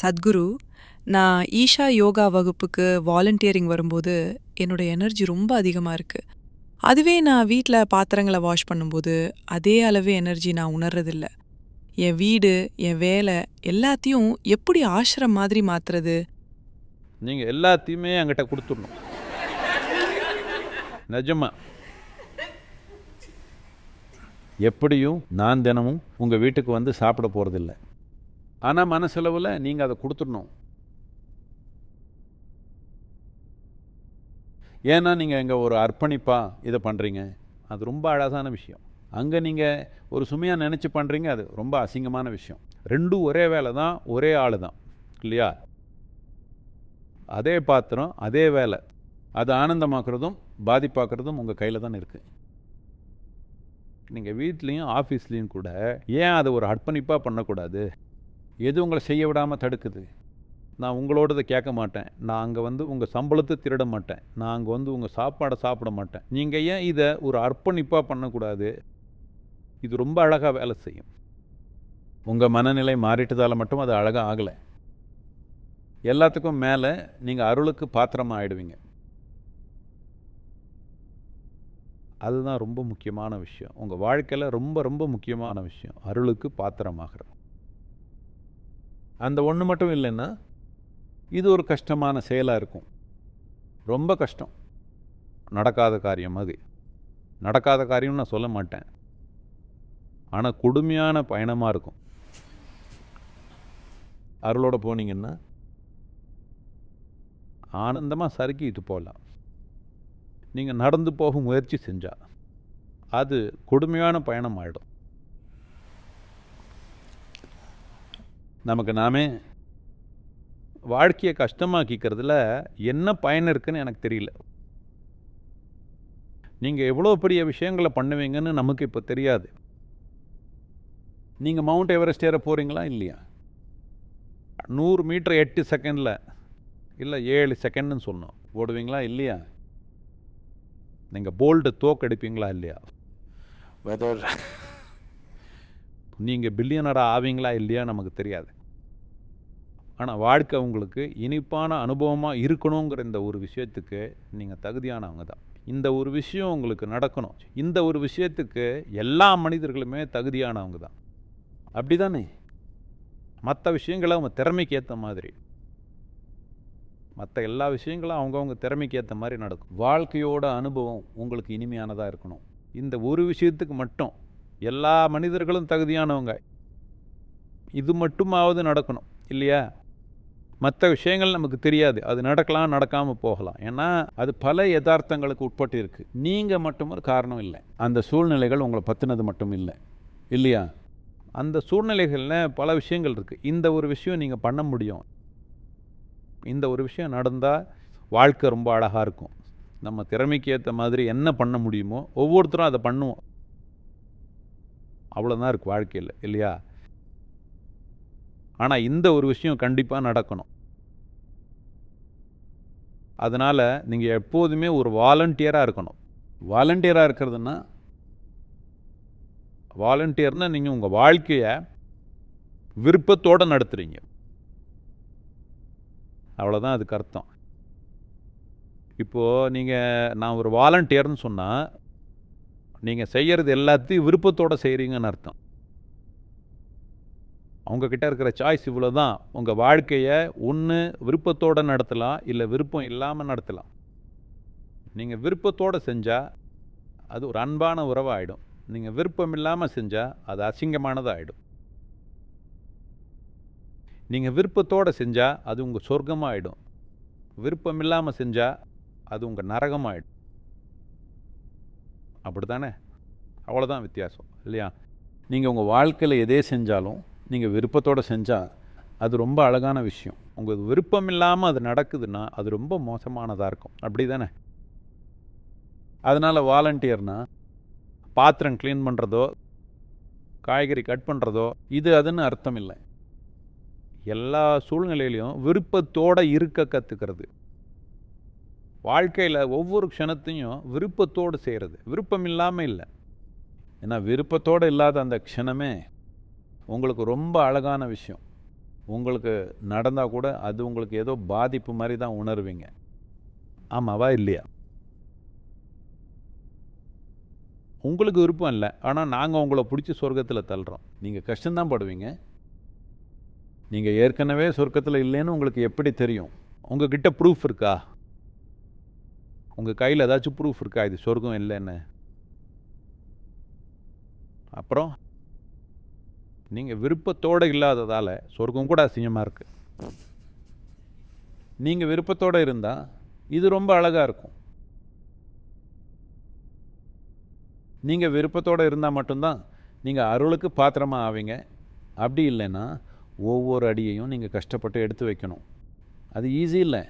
சத்குரு நான் ஈஷா யோகா வகுப்புக்கு வாலண்டியரிங் வரும்போது என்னோட எனர்ஜி ரொம்ப அதிகமாக இருக்குது அதுவே நான் வீட்டில் பாத்திரங்களை வாஷ் பண்ணும்போது அதே அளவு எனர்ஜி நான் உணர்றதில்ல. என் வீடு என் வேலை எல்லாத்தையும் எப்படி ஆசிரம் மாதிரி மாற்றுறது நீங்கள் எல்லாத்தையுமே என்கிட்ட கொடுத்துடணும். நிஜமா. எப்படியும் நான் தினமும் உங்கள் வீட்டுக்கு வந்து சாப்பிட போகிறதில்ல ஆனால் மனசளவில் நீங்கள் அதை கொடுத்துடணும். ஏன்னா நீங்கள் இங்கே ஒரு அர்ப்பணிப்பாக இதை பண்ணுறீங்க அது ரொம்ப அழகான விஷயம். அங்கே நீங்கள் ஒரு சுமையாக நினச்சி பண்ணுறீங்க அது ரொம்ப அசிங்கமான விஷயம். ரெண்டும் ஒரே வேலை தான் ஒரே ஆள் தான். இல்லையா? அதே பாத்திரம் அதே வேலை. அது ஆனந்தமாக்குறதும் பாதிப்பாக்குறதும் உங்கள் கையில் தான் இருக்குது நீங்கள் வீட்லேயும் ஆஃபீஸ்லேயும் கூட ஏன் அதை ஒரு அர்ப்பணிப்பாக பண்ணக்கூடாது? எது உங்களை செய்ய விடாமல் தடுக்குது? நான் உங்களோடதை கேட்க மாட்டேன். நான் அங்கே வந்து உங்கள் சம்பளத்தை திருட மாட்டேன். நான் அங்கே வந்து உங்கள் சாப்பாடை சாப்பிட மாட்டேன். நீங்கள் ஏன் இதை ஒரு அர்ப்பணிப்பாக பண்ணக்கூடாது? இது ரொம்ப அழகாக வேலை செய்யும். உங்கள் மனநிலை மாறிட்டதால் மட்டும் அது அழகாக ஆகலை. எல்லாத்துக்கும் மேலே நீங்கள் அருளுக்கு பாத்திரமாக ஆயிடுவீங்க. அதுதான் ரொம்ப முக்கியமான விஷயம். உங்கள் வாழ்க்கையில் ரொம்ப ரொம்ப முக்கியமான விஷயம். அருளுக்கு பாத்திரமாகிறது. அந்த ஒன்று மட்டும் இல்லைன்னா இது ஒரு கஷ்டமான செயலாக இருக்கும். ரொம்ப கஷ்டம். நடக்காத காரியம் அது. நடக்காத காரியம்னு நான் சொல்ல மாட்டேன். ஆனால் கொடுமையான பயணமாக இருக்கும். அருளோட போனீங்கன்னா ஆனந்தமாக சறுக்கிட்டு போகலாம் நீங்கள் நடந்து போக முயற்சி செஞ்சால் அது கொடுமையான பயணம் ஆகிடும் நமக்கு நாமே வாழ்க்கையை கஷ்டமாக்கிக்கிறதுல என்ன பயன் இருக்குன்னு எனக்கு தெரியல. நீங்கள் எவ்வளோ பெரிய விஷயங்களை பண்ணுவீங்கன்னு நமக்கு இப்போ தெரியாது. நீங்கள் மவுண்ட் எவரெஸ்ட் ஏற போகிறீங்களா இல்லையா? நூறு மீட்டர் எட்டு செகண்டில் இல்லை ஏழு செகண்ட்னு சொன்னோம். ஓடுவீங்களா? இல்லையா? நீங்கள் போல்டு தோக்கடிப்பீங்களா? இல்லையா? வெதர் நீங்கள் பில்லியனராக ஆவீங்களா இல்லையா நமக்கு தெரியாது. ஆனால் வாழ்க்கை உங்களுக்கு இனிப்பான அனுபவமாக இருக்கணுங்கிற இந்த ஒரு விஷயத்துக்கு நீங்கள் தகுதியானவங்க தான். இந்த ஒரு விஷயம் உங்களுக்கு நடக்கணும். இந்த ஒரு விஷயத்துக்கு எல்லா மனிதர்களுமே தகுதியானவங்க தான். அப்படி தானே மற்ற விஷயங்களை அவங்க திறமைக்கு ஏற்ற மாதிரி. மற்ற எல்லா விஷயங்களும் அவங்கவுங்க திறமைக்கு ஏற்ற மாதிரி நடக்கும். வாழ்க்கையோட அனுபவம் உங்களுக்கு இனிமையானதாக இருக்கணும். இந்த ஒரு விஷயத்துக்கு மட்டும் எல்லா மனிதர்களும் தகுதியானவங்க. இது மட்டுமாவது நடக்கணும் இல்லையா? மற்ற விஷயங்கள் நமக்கு தெரியாது. அது நடக்கலாம் நடக்காமல் போகலாம். ஏன்னா அது பல யதார்த்தங்களுக்கு உட்பட்டு இருக்குது நீங்கள் மட்டும் ஒரு காரணம் இல்லை. அந்த சூழ்நிலைகள் உங்களை பற்றினது மட்டும் இல்லை. இல்லையா? அந்த சூழ்நிலைகளில் பல விஷயங்கள் இருக்குது இந்த ஒரு விஷயம் நீங்கள் பண்ண முடியும். இந்த ஒரு விஷயம் நடந்தால் வாழ்க்கை ரொம்ப அழகாக இருக்கும். நம்ம திறமைக்கு ஏற்ற மாதிரி என்ன பண்ண முடியுமோ ஒவ்வொருத்தரும் அதை பண்ணுவோம். அவ்வளோதான் இருக்குது வாழ்க்கையில் இல்லையா? ஆனால் இந்த ஒரு விஷயம் கண்டிப்பாக நடக்கணும். அதனால் நீங்கள் எப்போதுமே ஒரு வாலண்டியராக இருக்கணும். வாலண்டியராக இருக்கிறதுனா வாலண்டியர்னால் நீங்கள் உங்கள் வாழ்க்கையை விருப்பத்தோடு நடத்துகிறீங்க அவ்வளோதான் அதுக்கு அர்த்தம். இப்போது நீங்கள் நான் ஒரு வாலண்டியர்னு சொன்னால் நீங்கள் செய்கிறது எல்லாத்தையும் விருப்பத்தோடு செய்கிறீங்கன்னு அர்த்தம். அவங்கக்கிட்ட இருக்கிற சாய்ஸ் இவ்வளோ தான் உங்கள் வாழ்க்கையை ஒன்று விருப்பத்தோடு நடத்தலாம் இல்லை விருப்பம் இல்லாமல் நடத்தலாம். நீங்கள் விருப்பத்தோடு செஞ்சால் அது ஒரு அன்பான உறவாயிடும். நீங்கள் விருப்பம் இல்லாமல் செஞ்சால் அது அசிங்கமானதாகிடும் நீங்கள் விருப்பத்தோடு செஞ்சால் அது உங்கள் சொர்க்கமாகிடும் விருப்பம் இல்லாமல் செஞ்சால் அது உங்கள் நரகமாகிடும் அப்படி தானே அவ்வளோதான் வித்தியாசம் இல்லையா? நீங்கள் உங்கள் வாழ்க்கையில் எதே செஞ்சாலும் நீங்கள் விருப்பத்தோடு செஞ்சால் அது ரொம்ப அழகான விஷயம். உங்களுக்கு விருப்பம் இல்லாமல் அது நடக்குதுன்னா அது ரொம்ப மோசமானதாக இருக்கும். அப்படி தானே அதனால் வாலண்டியர்னா பாத்திரம் க்ளீன் பண்ணுறதோ காய்கறி கட் பண்ணுறதோ இது அதுன்னு அர்த்தம் இல்லை. எல்லா சூழ்நிலையிலையும் விருப்பத்தோடு இருக்க கற்றுக்கிறது வாழ்க்கையில் ஒவ்வொரு க்ஷணத்தையும் விருப்பத்தோடு செய்கிறது விருப்பம் இல்லாமல் இல்லை. ஏன்னா விருப்பத்தோடு இல்லாத அந்த க்ஷணமே உங்களுக்கு ரொம்ப அழகான விஷயம். உங்களுக்கு நடந்தால் கூட அது உங்களுக்கு ஏதோ பாதிப்பு மாதிரி தான் உணர்வீங்க. ஆமாவா இல்லையா? உங்களுக்கு விருப்பம் இல்லை. ஆனால் நாங்கள் உங்களை பிடிச்சி சொர்க்கத்தில் தள்ளுறோம். நீங்கள் கஷ்டம்தான் படுவீங்க. நீங்கள் ஏற்கனவே சொர்க்கத்தில் இல்லைன்னு உங்களுக்கு எப்படி தெரியும்? உங்ககிட்ட ப்ரூஃப் இருக்கா? உங்கள் கையில் ஏதாச்சும் ப்ரூஃப் இருக்கா? இது சொர்க்கம் இல்லைன்னு அப்புறம்? நீங்கள் விருப்பத்தோடு இல்லாததால் சொர்க்கம் கூட அசிங்கமாக இருக்குது நீங்கள் விருப்பத்தோடு இருந்தால் இது ரொம்ப அழகாக இருக்கும். நீங்கள் விருப்பத்தோடு இருந்தால் மட்டும்தான் நீங்கள் அருளுக்கு பாத்திரமாக ஆவீங்க. அப்படி இல்லைன்னா ஒவ்வொரு அடியையும் நீங்கள் கஷ்டப்பட்டு எடுத்து வைக்கணும். அது ஈஸி இல்லை.